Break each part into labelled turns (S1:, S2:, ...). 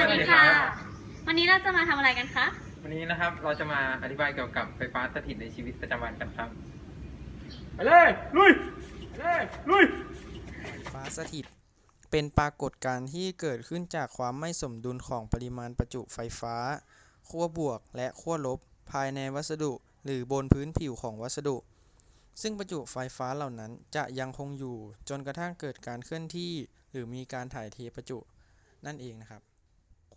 S1: วัสดีค่ะ วันนี้เราจะมาทำอะไรกันคะ
S2: วันนี้นะครับเราจะมาอธิบายเกี่ยวกับไฟฟ้าสถิตในชีวิตประจำวันกันครับ
S3: ไปเลยลุยไปเลยลุย
S4: ฟ้าสถิต เป็นปรากฏการณ์ที่เกิดขึ้นจากความไม่สมดุลของปริมาณประจุไฟฟ้า ขั้วบวกและขั้วลบ ภายในวัสดุ หรือบนพื้นผิวของวัสดุ ซึ่งประจุไฟฟ้าเหล่านั้นจะยังคงอยู่จนกระทั่งเกิดการเคลื่อนที่ หรือมีการถ่ายเทประจุ นั่นเองนะครับ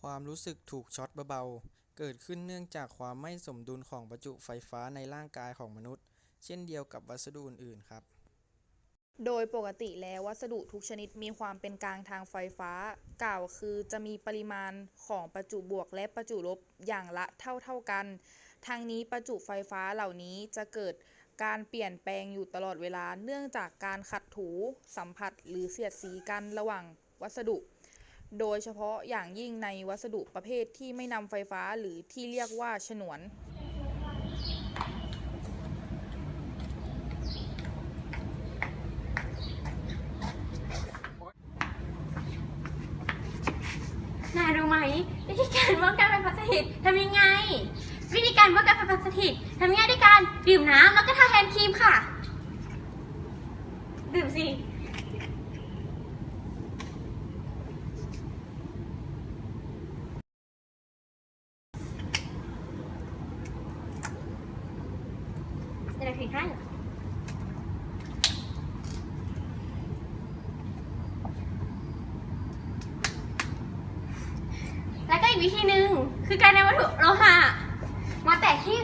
S4: ความรู้สึกถูกช็อตเบาๆ เกิดขึ้นเนื่องจากความไม่สมดุลของประจุไฟฟ้าในร่างกายของมนุษย์ เช่นเดียวกับวัสดุอื่นๆ ครับ
S5: โดยปกติแล้ววัสดุทุกชนิดมีความเป็นกลางทางไฟฟ้า กล่าวคือจะมีปริมาณของประจุบวกและประจุลบอย่างละเท่าๆกัน ทางนี้ประจุไฟฟ้าเหล่านี้จะเกิดการเปลี่ยนแปลงอยู่ตลอดเวลาเนื่องจากการขัดถู สัมผัส หรือเสียดสีกันระหว่างวัสดุ โดยเฉพาะอย่างยิ่งในวัสดุประเภทที่ไม่นำไฟฟ้าหรือที่เรียกว่าฉนวน
S1: นายรู้ไหมวิธีการป้องกันไฟฟ้าสถิตทำยังไง วิธีการป้องกันไฟฟ้าสถิตทำยังไงด้วยการดื่มน้ำแล้วก็ทาแฮนด์ครีมค่ะ ดื่มสิ จะได้ถึงให้เหรอแล้วก็อีกวิธีหนึ่งคือการนำวัตถุโลหะมาแตะที่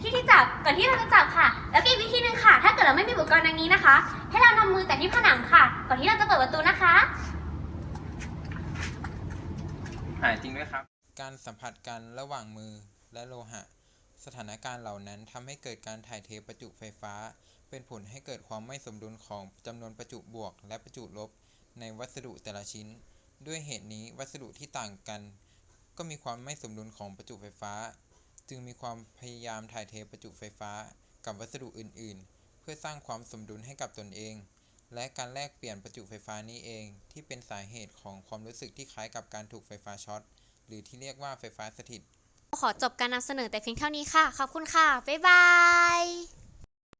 S1: ที่ที่จับก่อนที่เราจะจับค่ะ แล้วก็อีกวิธีหนึ่งค่ะ ถ้าเกิดเราไม่มีอุปกรณ์ดังนี้นะคะ ให้เรานำมือแตะที่ผนังค่ะ ก่อนที่เราจะเปิดประตูนะคะ
S2: หายจริงด้วยครับ
S4: การสัมผัสกันระหว่างมือและโลหะ สถานการณ์เหล่านั้นทำให้เกิดการถ่ายเทประจุไฟฟ้า เป็นผลให้เกิดความไม่สมดุลของจำนวนประจุบวกและประจุลบในวัสดุแต่ละชิ้น ด้วยเหตุนี้วัสดุที่ต่างกัน ก็มีความไม่สมดุลของประจุไฟฟ้า จึงมีความพยายามถ่ายเทประจุไฟฟ้ากับวัสดุอื่น ๆ เพื่อสร้างความสมดุลให้กับตนเอง และการแลกเปลี่ยนประจุไฟฟ้านี้เอง ที่เป็นสาเหตุของความรู้สึกที่คล้ายกับการถูกไฟฟ้าช็อตหรือที่เรียกว่าไฟฟ้าสถิต
S1: ขอจบการนำเสนอแต่เพียงเท่านี้ค่ะ ขอบคุณค่ะ บ๊ายบาย